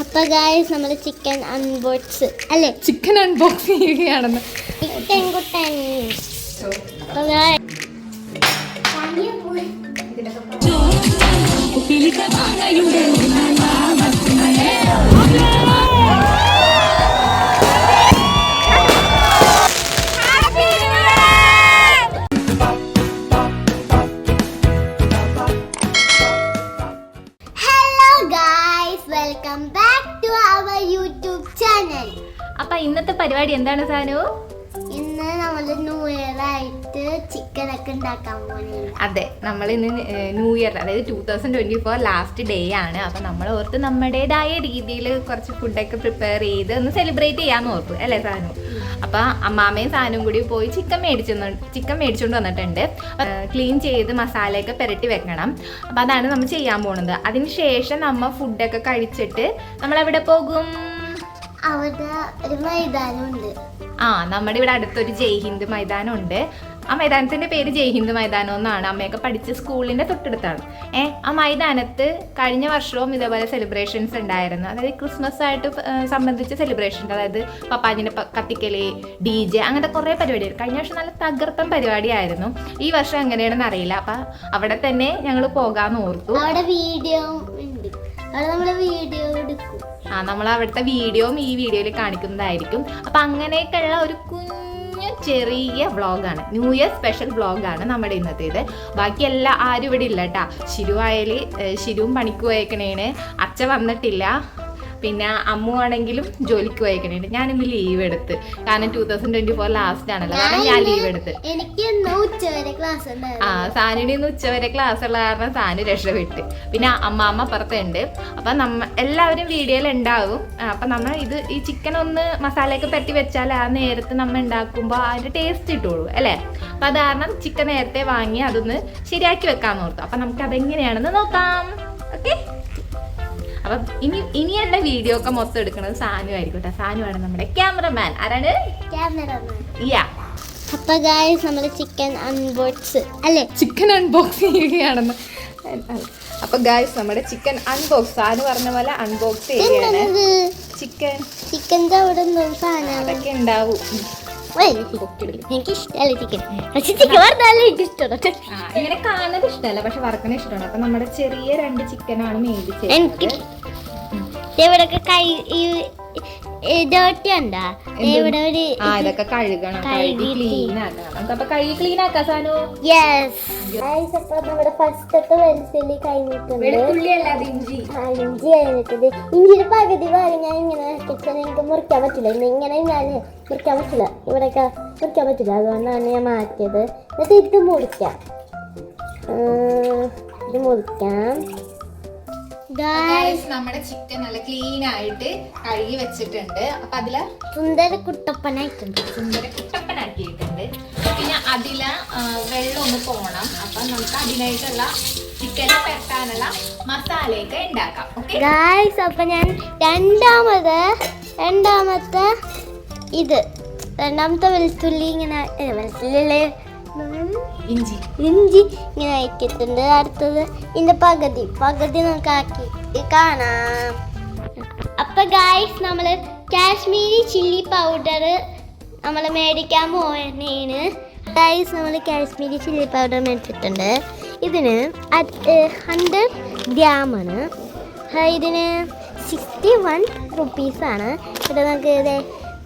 അപ്പൊ ഗായ്സ് നമ്മൾ chicken unbox അല്ലേ? ചിക്കൻ അൺബോക്സ് ചെയ്യുകയാണെന്ന്. ചിക്കൻ കുട്ടൻ. അപ്പൊ guys- ഇന്നത്തെ പരിപാടി എന്താണ് സാനു? ഇന്ന് നമ്മൾ ന്യൂ ഇയർ ആയിട്ട് ചിക്കൻ ഒക്കെ ഉണ്ടാക്കാൻ പോകുന്നത് അതെ നമ്മൾ ഇന്ന് ന്യൂ ഇയർ അതായത് two thousand twenty four last day ആണ്. അപ്പൊ നമ്മൾ ഓർത്ത് നമ്മുടേതായ രീതിയിൽ കുറച്ച് ഫുഡൊക്കെ പ്രിപ്പയർ ചെയ്ത് ഒന്ന് സെലിബ്രേറ്റ് ചെയ്യാന്ന് ഓർത്തു അല്ലേ സാനു? അപ്പൊ അമ്മാമ്മയും സാനും കൂടി പോയി ചിക്കൻ മേടിച്ചു ചിക്കൻ മേടിച്ചുകൊണ്ട് വന്നിട്ടുണ്ട്. ക്ലീൻ ചെയ്ത് മസാലയൊക്കെ പുരട്ടി വെക്കണം. അപ്പൊ അതാണ് നമ്മൾ ചെയ്യാൻ പോണത്. അതിന് ശേഷം നമ്മ ഫുഡൊക്കെ കഴിച്ചിട്ട് നമ്മൾ എവിടെ പോകും? അവിടെ ഒരു മൈതാനമുണ്ട്. ആ നമ്മുടെ ഇവിടെ അടുത്തൊരു ജയ്ഹിന്ദ് മൈതാനം ഉണ്ട് ആ മൈതാനത്തിന്റെ പേര് ജയ്ഹിന്ദ് മൈതാനം എന്നാണ്. അമ്മയൊക്കെ പഠിച്ച സ്കൂളിന്റെ തൊട്ടടുത്താണ്. ഏ ആ മൈതാനത്ത് കഴിഞ്ഞ വർഷവും ഇതേപോലെ സെലിബ്രേഷൻസ് ഉണ്ടായിരുന്നു. അതായത് ക്രിസ്മസ് ആയിട്ട് സംബന്ധിച്ച സെലിബ്രേഷൻ അതായത് പപ്പാജിന്റെ കത്തിക്കൽ ഡി ജെ അങ്ങനത്തെ കുറേ പരിപാടികൾ. കഴിഞ്ഞ വർഷം നല്ല തകർപ്പൻ പരിപാടിയായിരുന്നു. ഈ വർഷം എങ്ങനെയാണെന്ന് അറിയില്ല. അപ്പൊ അവിടെ തന്നെ ഞങ്ങൾ പോകാന്ന് ഓർത്തു. അവിടെ വീഡിയോ ഉണ്ട്. അവിടെ നമ്മൾ വീഡിയോ എടുക്കും. നമ്മൾ അവിടുത്തെ വീഡിയോയും ഈ വീഡിയോയിൽ കാണിക്കുന്നതായിരിക്കും. അപ്പം അങ്ങനെയൊക്കെയുള്ള ഒരു കുഞ്ഞു ചെറിയ വ്ളോഗാണ്. ന്യൂ ഇയർ സ്പെഷ്യൽ വ്ളോഗാണ് നമ്മുടെ ഇന്നത്തേത്. ബാക്കി എല്ലാ ആരും ഇവിടെ ഇല്ല കേട്ടാ. ശിരുവായാൽ ശിരുവും പണിക്ക് പോയേക്കണേന്. അച്ഛ വന്നിട്ടില്ല. പിന്നെ അമ്മു ആണെങ്കിലും ജോലിക്ക് വായിക്കണുണ്ട് ഞാനിന്ന് ലീവ് എടുത്ത്. കാരണം two thousand twenty four last ആണല്ലോ. കാരണം ഞാൻ ലീവ് എടുത്ത്. ആ സാനുവിന് ഇന്ന് ഉച്ചവരെ ക്ലാസ് ഉള്ള കാരണം സാനു രക്ഷപ്പെട്ട്. പിന്നെ അമ്മാമ്മ പുറത്തുണ്ട്. അപ്പൊ നമ്മ എല്ലാവരും വീഡിയോയിൽ ഉണ്ടാവും അപ്പൊ നമ്മൾ ഇത് ഈ ചിക്കൻ ഒന്ന് മസാലയൊക്കെ പറ്റി വെച്ചാൽ ആ നേരത്ത് നമ്മൾ ഉണ്ടാക്കുമ്പോൾ അതിന്റെ ടേസ്റ്റ് കിട്ടുള്ളൂ അല്ലേ? അപ്പൊ അത് കാരണം ചിക്കൻ നേരത്തെ വാങ്ങി അതൊന്ന് ശരിയാക്കി വെക്കാൻ ഓർത്തു. അപ്പൊ നമുക്ക് അതെങ്ങനെയാണെന്ന് നോക്കാം. ഓക്കെ അപ്പൊ ഇനി ഇനി എന്റെ വീഡിയോ ഒക്കെ മൊത്തം എടുക്കുന്നത് സാനു ആയിരിക്കും സാനു ആണ് നമ്മുടെ ക്യാമറമാൻ ആരാണ്? യാ അപ്പൊ ഗായ്സ് നമ്മൾ ചിക്കൻ അൺബോക്സ് അല്ലേ? ചിക്കൻ അൺബോക്സ് ചെയ്യുകയാണെന്ന്. അപ്പൊ ഗായ്സ് നമ്മുടെ ചിക്കൻ അൺബോക്സ് സാനു പറഞ്ഞ പോലെ അൺബോക്സ് ചെയ്യുകയാണ്. ചിക്കൻ ചിക്കൻ ചിക്കന്റെ അവിടെ അതൊക്കെ ഉണ്ടാവും. എനിക്ക് ഇഷ്ടമല്ല ചിക്കൻ. പക്ഷെ ചിക്കൻ വറുത്താലും എനിക്ക് ഇഷ്ടമാണ്. ഇങ്ങനെ കാണുന്നത് ഇഷ്ടമല്ല പക്ഷെ വറുക്കണ ഇഷ്ടമാണ്. അപ്പൊ നമ്മുടെ ചെറിയ രണ്ട് ചിക്കനാണ് മേടിച്ചത് എനിക്ക് ഇവിടൊക്കെ കൈ ഡേർട്ടി ഉണ്ടാ? ഇവിടെ ഒരു ആ ഇതൊക്കെ കഴുകണം. കഴുകി കഴുകി ക്ലീൻ ആക്കണം. നമുക്ക് അപ്പൊ കഴുകി ക്ലീൻ ആക്കാം സാനു? യെസ് അപ്പൊ നമ്മുടെ ഫസ്റ്റത്തെ വെളുത്തുള്ളി കഴിഞ്ഞിട്ടുണ്ട്. വെളുത്തുള്ളി അല്ലാതെ ഇഞ്ചി. ആ, ഇഞ്ചി കഴിഞ്ഞിട്ടുണ്ട്. ഇഞ്ചിയുടെ പകുതി പോലെ ഞാൻ ഇങ്ങനെ കിച്ചൺ എനിക്ക് മുറിക്കാൻ പറ്റില്ല. ഇന്ന് ഇങ്ങനെ ഞാൻ മുറിക്കാൻ പറ്റില്ല. ഇവിടെയൊക്കെ മുറിക്കാൻ പറ്റില്ല. അതുകൊണ്ടാണ് ഞാൻ മാറ്റിയത്. എന്നിട്ട് ഇത് മുറിക്കാം. ഇത് മുറിക്കാം. നമ്മുടെ ചിക്കൻ നല്ല ക്ലീൻ ആയിട്ട് കഴുകി വെച്ചിട്ടുണ്ട്. അപ്പൊ അതിൽ സുന്ദര കുട്ടപ്പനായിട്ടുണ്ട്. സുന്ദര കുട്ടപ്പനാക്കിയിട്ടുണ്ട്. പിന്നെ അതിൽ വെള്ളം ഒന്ന് പോണം. അപ്പൊ നമുക്ക് അതിനായിട്ടുള്ള ചിക്കൻ പെരട്ടാനുള്ള മസാലയൊക്കെ ഉണ്ടാക്കാം. ഗായ്സ് അപ്പൊ ഞാൻ രണ്ടാമത് രണ്ടാമത്തെ ഇത്. രണ്ടാമത്തെ വെളുത്തുള്ളി ഇങ്ങനെ ഏ, വെളുത്തുള്ളി ഉം, ഇഞ്ചി. ഇഞ്ചി ഇങ്ങനെ ആക്കിയിട്ടുണ്ട് അടുത്തത് ഇതിന്റെ പകുതി. പകുതി നമുക്ക് ആക്കി കാണാം. അപ്പൊ ഗായ്സ് നമ്മൾ കാശ്മീരി ചില്ലി പൗഡർ നമ്മൾ മേടിക്കാൻ പോയാണ് ഗായ്സ് നമ്മൾ കാശ്മീരി ചില്ലി പൗഡർ മേടിച്ചിട്ടുണ്ട്. ഇതിന് ഹൺഡ്രഡ് ഗ്രാമാണ് ഇതിന് സിക്സ്റ്റി വൺ റുപ്പീസാണ് ഇവിടെ നമുക്ക്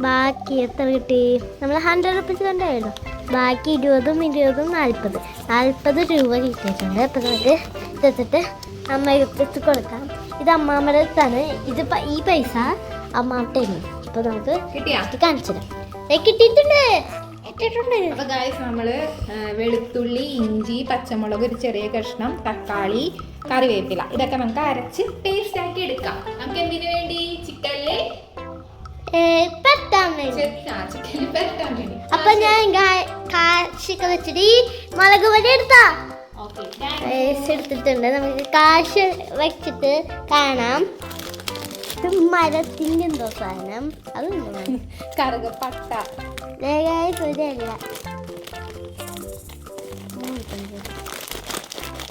ബാക്കി എത്ര കിട്ടി. നമ്മൾ ഹൺഡ്രഡ് റുപ്പീസ് കണ്ടായിരുന്നു ബാക്കി ഇരുപതും ഇരുപതും നാൽപ്പത്. നാൽപ്പത് രൂപ കിട്ടിയിട്ടുണ്ട്. അപ്പം നമുക്ക് എടുത്തിട്ട് കൊടുക്കാം. ഇത് അമ്മാമ്മയുടെ അടുത്താണ്. ഇത് ഈ പൈസ അമ്മാമ്മ തരും അപ്പോൾ നമുക്ക് കാണിച്ചു തരാം. കിട്ടിയിട്ടുണ്ട്. കിട്ടിയിട്ടുണ്ട്. അപ്പൊ ഗായ്സ് നമ്മൾ വെളുത്തുള്ളി ഇഞ്ചി പച്ചമുളക് ഒരു ചെറിയ കഷ്ണം തക്കാളി കറിവേപ്പില. ഇതൊക്കെ നമുക്ക് അരച്ച് പേസ്റ്റ് ആക്കി എടുക്കാം. നമുക്ക് എന്തിനു വേണ്ടി? ചിക്കനിൽ അപ്പൊ ഞാൻ കാശൊക്കെ വെച്ചിട്ട് ഈ മുളക് പൊടി എടുത്താ. എടുത്തിട്ടുണ്ട്. നമുക്ക് കാശ് വെച്ചിട്ട് കാണാം. ഇത് മരത്തിന്റെ എന്തോ സാധനം. അതൊന്നും കറുകപ്പട്ട. ഇതല്ല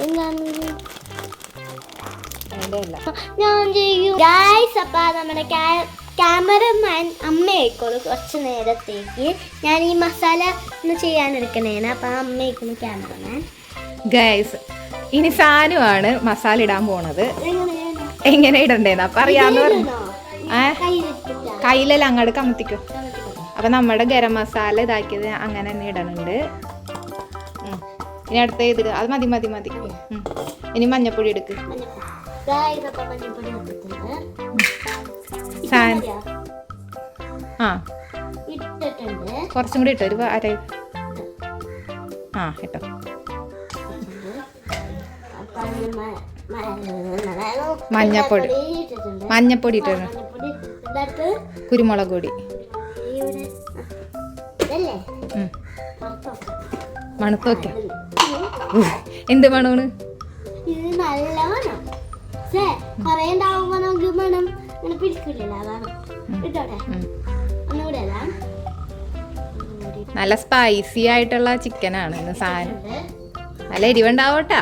എന്താണ് ഞാൻ ചെയ്യും. ഗായ്സ് അപ്പൊ നമ്മുടെ ക്യാമറമാൻ അമ്മയായിക്കോളൂ കുറച്ച് നേരത്തേക്ക്. ഞാൻ ഈ മസാല ഒന്ന് ചെയ്യാൻ ചെയ്യാനെടുക്കണേന് അപ്പൊ അമ്മയായിക്കോളൂ ക്യാമറമാൻ ഗൈസ് ഇനി സാനുവാണ് മസാല ഇടാൻ പോണത്. എങ്ങനെ ഇടണ്ടേന്ന് അപ്പൊ അറിയാന്ന് പറഞ്ഞു. കയ്യിലെല്ലാം അങ്ങോട്ട് കമത്തിക്കോ. അപ്പൊ നമ്മുടെ ഗരം മസാല ഇതാക്കിയത് അങ്ങനെ തന്നെ ഇടണുണ്ട്. ഇനി അടുത്ത ഇത് അത് മതി മതി മതി. ഇനി മഞ്ഞപ്പൊടി എടുക്ക്. സാൻ. ആ. കുറച്ചും കൂടി ഇട്ടോ ഒരു അര ആ ഇട്ടോ. മഞ്ഞപ്പൊടി. മഞ്ഞപ്പൊടി ഇട്ടോ മഞ്ഞപ്പൊടി ഇട്ടിട്ടുണ്ട്. കുരുമുളക് പൊടി. മൊത്തം. എന്ത് മണമാണ്? നല്ല മണം കൊറേ ഉണ്ടാവുമ്പോ നമുക്ക് മണം ഇങ്ങനെ പിടിക്കില്ല അതാണ്. ഇട്ടോടെ. ഒന്നുകൂടെ നല്ല സ്പൈസി ആയിട്ടുള്ള ചിക്കനാണ് ഇന്ന് സാധനം. നല്ല എരിവുണ്ടാവട്ടാ?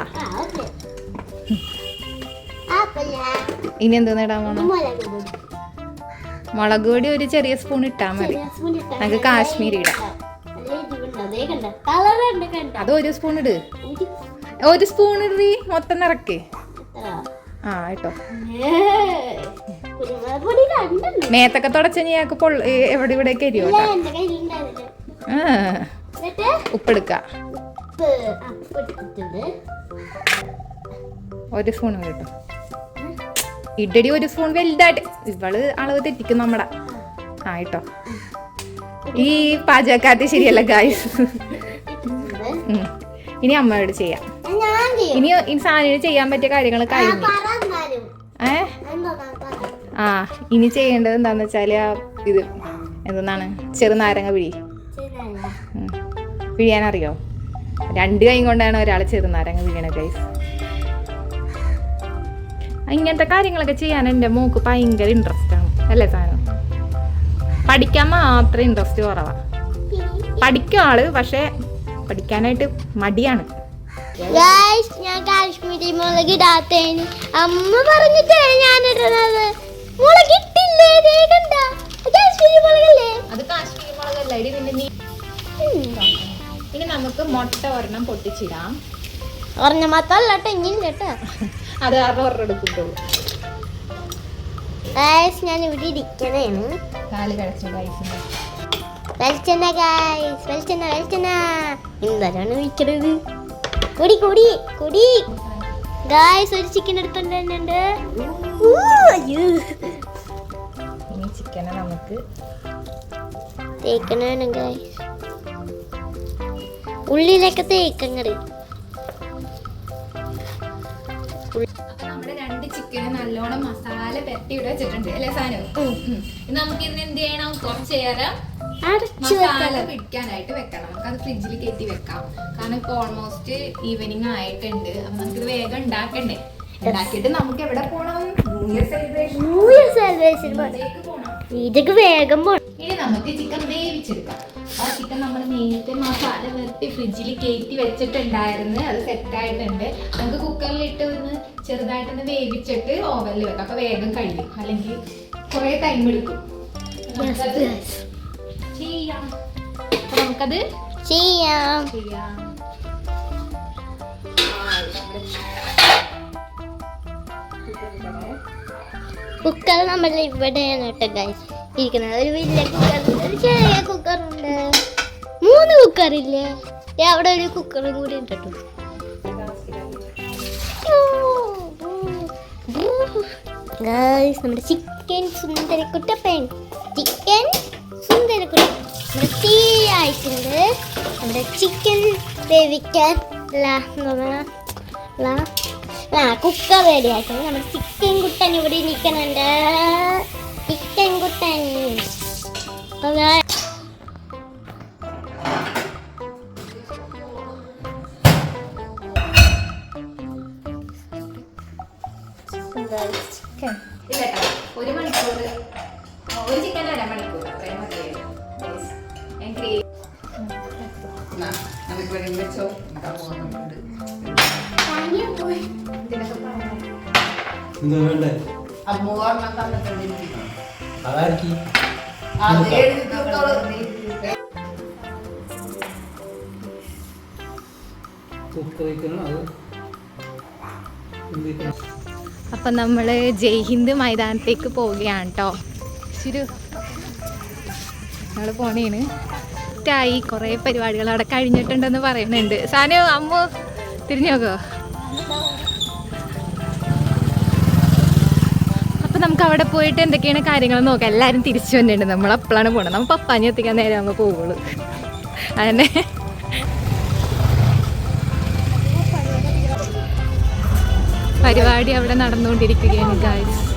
ഇനി എന്തോന്ന് ഇടാൻ പോണം? മുളക് പൊടി. ഒരു ചെറിയ സ്പൂൺ ഇട്ടാൽ മതി. നമുക്ക് കാശ്മീരി ഇടാം. അതേ ഒരു സ്പൂൺ ഇട്. ഒരു സ്പൂൺ ഇടീ മൊത്തം നിറക്കേ. ആ കേട്ടോ മേത്തൊക്കെ തുടച്ച ഞങ്ങൾക്ക് പൊള്ള ഏ, എവിടെ ഇവിടെ കരിയോ ഉപ്പെടുക്ക ഒരു സ്പൂൺ കേട്ടോ. ഇഡടി ഒരു സ്പൂൺ വലുതായിട്ട്. ഇവൾ അളവ് തെറ്റിക്കും നമ്മടെ. ആ കേട്ടോ. ഈ പാചകക്കാറ്റ് ശരിയല്ല ഗായ്സ് ഇനി അമ്മയോട് ചെയ്യും. ഇനി ഇൻസാനിന് ചെയ്യാൻ പറ്റിയ കാര്യങ്ങൾ കഴിഞ്ഞു ഏ? ആ ഇനി ചെയ്യേണ്ടത് എന്താന്ന് വെച്ചാൽ ആ ഇത് എന്താണ് ചെറുനാരങ്ങ. പിഴി. പിഴിയാനറിയോ? രണ്ട് കൈ കൊണ്ടാണ് ഒരാൾ ചെറുനാരങ്ങ പിഴിയണത് ഗൈസ് ഇങ്ങനത്തെ കാര്യങ്ങളൊക്കെ ചെയ്യാൻ എന്റെ മോക്ക് ഭയങ്കര ഇൻട്രസ്റ്റ് ആണ് അല്ലേ സാധനം പഠിക്കാൻ മാത്രം ഇൻട്രസ്റ്റ് കുറവാണ് പഠിക്കും ആൾ പക്ഷേ പഠിക്കാനായിട്ട് മടിയാണ്. ഞാൻ കാശ്മീരി മുളക് ഇടാത്തേന്. അമ്മ പറഞ്ഞിട്ടാണ് ഞാൻ ഇടുന്നത് മുളക് ഇട്ടില്ലേ? ദേ കണ്ട. കാശ്മീരി മുളകല്ലേ? അത് കാശ്മീരി മുളകല്ല ഇടി പിന്നെ നീ ഇനി നമുക്ക് മുട്ട ഒരെണ്ണം പൊട്ടിച്ചിടാം. പറഞ്ഞ മാത്രല്ല ഇനിയില്ല കേട്ടോ അത് ആറ് ഒരെണ്ണം എടുക്കുന്നുള്ളൂ. ഞാൻ ഇവിടെ ഇരിക്കണേണ് കാൽ കഴിച്ചു കഴിച്ചിട്ടുണ്ട് വെളിച്ചെണ്ണ ഗൈസ് വെളിച്ചെണ്ണ വെളിച്ചെണ്ണ. ഇന്നലാണ് കുടി കുടി കുടി. ഗായ്സ് ഒരു ചിക്കൻ എടുത്തോണ്ട് ഇനി ചിക്കനെ നമുക്ക് തേക്കണാണ് ഗായ്സ് ഉള്ളിലൊക്കെ തേക്കങ്ങട്. രണ്ട് ചിക്കന് നല്ലോണം മസാല പെരട്ടി ഇവിടെ വെച്ചിട്ടുണ്ട്. അല്ലേ സാധനം നമുക്ക് ഇതിന് എന്ത് ചെയ്യണം? കുറച്ച് നേരം അടച്ചു മസാല പിടിക്കാനായിട്ട് വെക്കണം. നമുക്ക് അത് ഫ്രിഡ്ജിൽ കയറ്റി വെക്കാം. കാരണം ഇപ്പൊ ഓൾമോസ്റ്റ് ഈവനിങ് ആയിട്ടുണ്ട്. അപ്പൊ നമുക്കിത് വേഗം ഉണ്ടാക്കണ്ടേ? ഉണ്ടാക്കിയിട്ട് നമുക്ക് എവിടെ പോണം? ന്യൂ ഇയർ സെലിബ്രേഷൻ സെലിബ്രേഷൻ പോണം. ഇതൊക്കെ വേഗം പോണം. ഇനി നമുക്ക് ചിക്കൻ വേവിച്ചെടുക്കാം. ആ ചിക്കൻ നമ്മൾ നേരത്തെ മസാല നിർത്തി ഫ്രിഡ്ജിൽ കയറ്റി വെച്ചിട്ടുണ്ടായിരുന്നു. അത് സെറ്റ് ആയിട്ടുണ്ട്. നമുക്ക് കുക്കറിൽ ഇട്ട് ഒന്ന് ചെറുതായിട്ടൊന്ന് വേവിച്ചിട്ട് ഓവനിൽ വെക്കാം. അപ്പൊ വേഗം കഴിയും അല്ലെങ്കിൽ കുറെ ടൈം എടുക്കും. ചെയ്യാം. അപ്പൊ നമുക്കത് ചെയ്യാം. ചെയ്യാം. കുക്കർ നമ്മൾ ഇവിടെയാണ് കേട്ടോ ഗൈസ് ഇരിക്കുന്നത്. ഒരു വലിയ കുക്കർ ഒരു ചെറിയ കുക്കറുണ്ട്. മൂന്ന് കുക്കറില്ലേ? അവിടെ ഒരു കുക്കറും കൂടി ഉണ്ട് കേട്ടോ. ഗൈസ് നമ്മുടെ ചിക്കൻ സുന്ദരക്കുട്ടപ്പൻ ചിക്കൻ സുന്ദരക്കുട്ട നമ്മുടെ ചിക്കൻ വേവിക്കാൻ ആ കുക്കർ റെഡി ആയിട്ടുണ്ട്. നമ്മുടെ ചിക്കൻ കുട്ടൻ ഇവിടെ നിൽക്കുന്നുണ്ട് ചിക്കൻ കുട്ടൻ. ചിക്കൻ ഒരു മണിക്കൂർ ഒരു ചിക്കൻ അര മണിക്കൂർ അത്രയും മതിയായിരുന്നു. നമുക്ക് വേണമെങ്കിൽ വെച്ചോ നമുക്ക്? അപ്പം നമ്മൾ ജയ്ഹിന്ദ് മൈതാനത്തേക്ക് പോവുകയാണ് കേട്ടോ ശരി ഞങ്ങൾ പോണേണ് ായി കുറേ പരിപാടികൾ അവിടെ കഴിഞ്ഞിട്ടുണ്ടെന്ന് പറയുന്നുണ്ട്. സാനു അമ്മ തിരിഞ്ഞു നോക്കോ. അപ്പം നമുക്ക് അവിടെ പോയിട്ട് എന്തൊക്കെയാണ് കാര്യങ്ങൾ നോക്കാം. എല്ലാവരും തിരിച്ചു വന്നിട്ടുണ്ട്. നമ്മൾ അപ്പോഴാണ് പോകണം നമ്മൾ പപ്പാഞ്ഞി എത്തിക്കാൻ നേരം അങ്ങ് പോവുള്ളൂ. അതന്നെ. പരിപാടി അവിടെ നടന്നുകൊണ്ടിരിക്കുകയാണ് ഗായ്സ്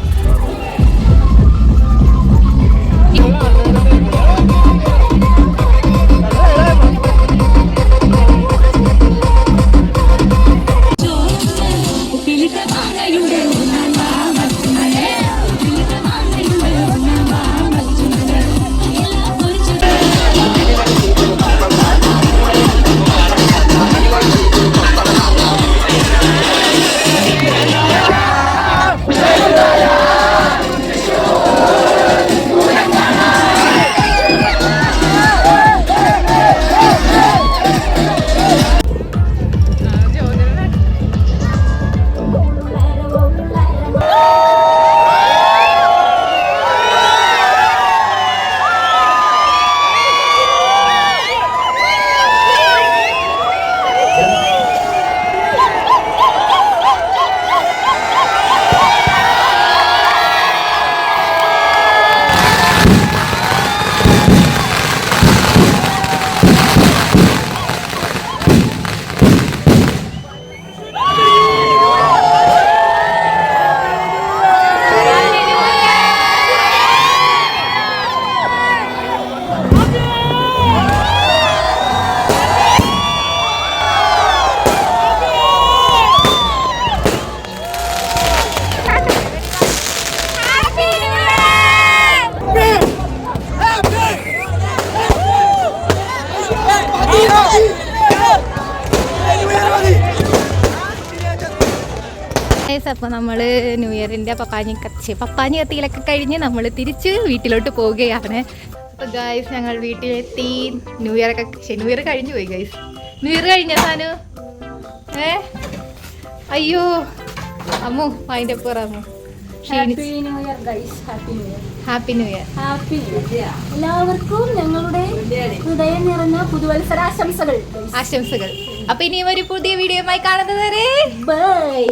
അപ്പോൾ നമ്മൾ ന്യൂ ഇയറിന്റെ പപ്പാഞ്ഞി കത്തി പപ്പാഞ്ഞി കത്തിയിലൊക്കെ കഴിഞ്ഞ് നമ്മൾ തിരിച്ച് വീട്ടിലോട്ട് പോവുകയാണ് അപ്പോൾ ഗൈസ് ഞങ്ങൾ വീട്ടിലെത്തി. ന്യൂ ശരി ന്യൂ ഇയർ കഴിഞ്ഞു പോയി ഗൈസ് ന്യൂ ഇയർ കഴിഞ്ഞ സാനു? ഏ? അയ്യോ അമ്മു അതിന്റെ പുറമു Ammu. Happy new year guys happy new year happy new year happy എല്ലാവർക്കും ഞങ്ങളുടെ ഹൃദയം നിറഞ്ഞ പുതുവത്സരാശംസകൾ ആശംസകൾ. അപ്പോൾ ഇനിയും ഒരു പുതിയ വീഡിയോയുമായി കാണുന്നത് വരെ ബൈ